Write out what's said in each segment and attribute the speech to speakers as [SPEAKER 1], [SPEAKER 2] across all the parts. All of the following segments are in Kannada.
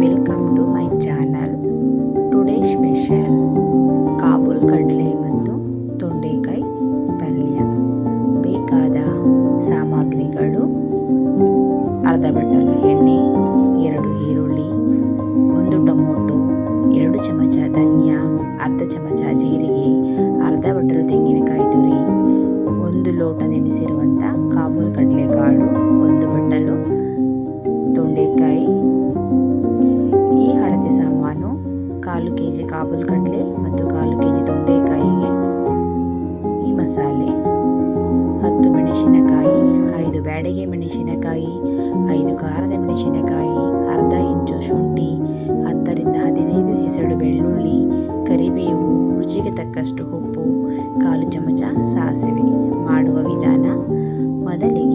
[SPEAKER 1] Welcome to my channel today special Kabul ಕಡಲೆ ಮತ್ತು ತೊಂಡೆಕಾಯಿ ಪಲ್ಯ ಬೇಕಾದ ಸಾಮಗ್ರಿಗಳು, ಅರ್ಧ ಬಟ್ಟಲು ಎಣ್ಣೆ, ಎರಡು ಈರುಳ್ಳಿ, ಒಂದು ಟೊಮೊಟೊ, ಎರಡು ಚಮಚ ಧನಿಯಾ, ಅರ್ಧ ಚಮಚ ಜೀರಿಗೆ, ಅರ್ಧ ಬಟ್ಟಲು ಕಾಬೂಲ್ ಕಡಲೆ ಮತ್ತು ಕಾಲು ಕೆ ಜಿ ತೊಂಡೆಕಾಯಿಗೆ ಈ ಮಸಾಲೆ, ಹತ್ತು ಮೆಣಸಿನಕಾಯಿ, ಐದು ಬ್ಯಾಡಿಗೆ ಮೆಣಸಿನಕಾಯಿ, ಐದು ಖಾರದ ಮೆಣಸಿನಕಾಯಿ, ಅರ್ಧ ಇಂಚು ಶುಂಠಿ, ಹತ್ತರಿಂದ ಹದಿನೈದು ಹೆಸರು ಬೆಳ್ಳುಳ್ಳಿ, ಕರಿಬೇವು, ರುಚಿಗೆ ತಕ್ಕಷ್ಟು ಉಪ್ಪು, ಕಾಲು ಚಮಚ ಸಾಸಿವೆ. ಮಾಡುವ ವಿಧಾನ, ಮೊದಲಿಗೆ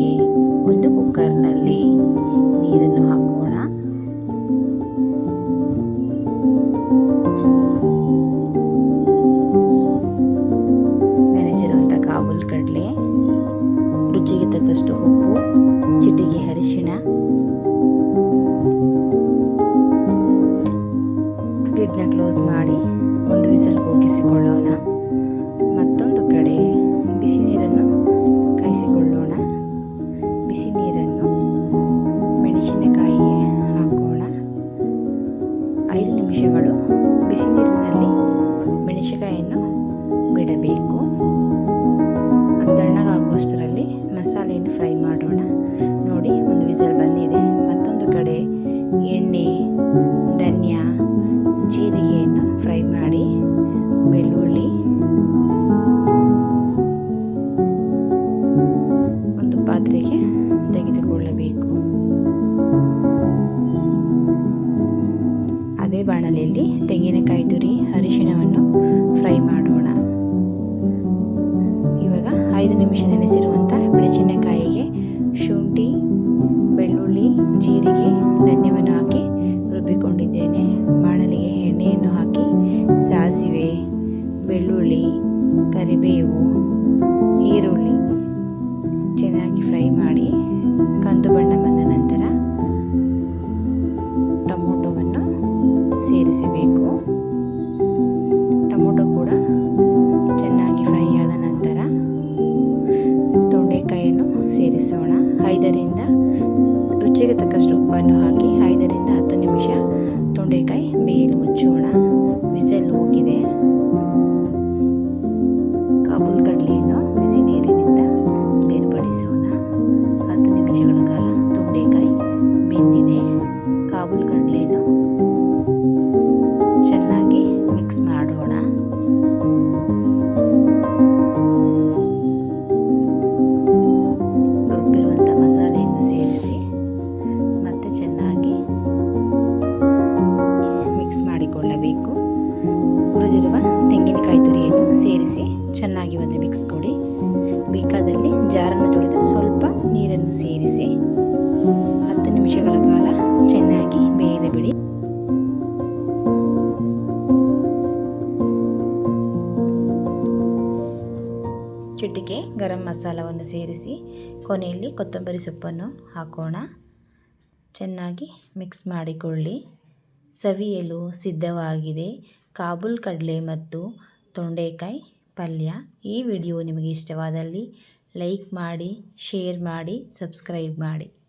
[SPEAKER 1] ಲಿಡ್ನ ಕ್ಲೋಸ್ ಮಾಡಿ ಒಂದು ವಿಸಲ್ ಕೂಗಿಸಿಕೊಳ್ಳೋಣ. ಮತ್ತೊಂದು ಕಡೆ ಬಿಸಿ ನೀರನ್ನು ಕಾಯಿಸಿಕೊಳ್ಳೋಣ. ಬಿಸಿ ನೀರನ್ನು ಮೆಣಸಿನಕಾಯಿಗೆ ಹಾಕೋಣ. ಐದು ನಿಮಿಷಗಳು ಬಿಸಿ ನೀರಿನಲ್ಲಿ ಮೆಣಸಿನಕಾಯಿಯನ್ನು ಬಿಡಬೇಕು. ಅದು ತಣ್ಣಗಾಗುವಷ್ಟರಲ್ಲಿ. ಪಾತ್ರೆಗೆ ತೆಗೆದುಕೊಳ್ಳಬೇಕು. ಅದೇ ಬಾಣಲೆಯಲ್ಲಿ ತೆಂಗಿನಕಾಯಿ ತುರಿ, ಅರಿಶಿಣವನ್ನು ಫ್ರೈ ಮಾಡೋಣ. ಇವಾಗ ಐದು ನಿಮಿಷ ನೆನೆಸಿರುವಂಥ ಮೆಣಸಿನಕಾಯಿಗೆ ಶುಂಠಿ, ಬೆಳ್ಳುಳ್ಳಿ, ಜೀರಿಗೆ, ಧನ್ಯವನ್ನು ಹಾಕಿ ರುಬ್ಬಿಕೊಂಡಿದ್ದೇನೆ. ಬಾಣಲೆಗೆ ಎಣ್ಣೆಯನ್ನು ಹಾಕಿ ಸಾಸಿವೆ, ಬೆಳ್ಳುಳ್ಳಿ, ಕರಿಬೇವು ಚಿಟಿಕೆ ಗರಂ ಮಸಾಲವನ್ನು ಸೇರಿಸಿ ಕೊನೆಯಲ್ಲಿ ಕೊತ್ತಂಬರಿ ಸೊಪ್ಪನ್ನು ಹಾಕೋಣ. ಚೆನ್ನಾಗಿ ಮಿಕ್ಸ್ ಮಾಡಿಕೊಳ್ಳಿ. ಸವಿಯಲು ಸಿದ್ಧವಾಗಿದೆ. ಕಾಬೂಲ್ ಕಡಲೆ ಮತ್ತು ತೊಂಡೆಕಾಯಿ ಪಲ್ಯ. ಈ ವಿಡಿಯೋ ನಿಮಗೆ ಇಷ್ಟವಾದಲ್ಲಿ ಲೈಕ್ ಮಾಡಿ, ಶೇರ್ ಮಾಡಿ, ಸಬ್ಸ್ಕ್ರೈಬ್ ಮಾಡಿ.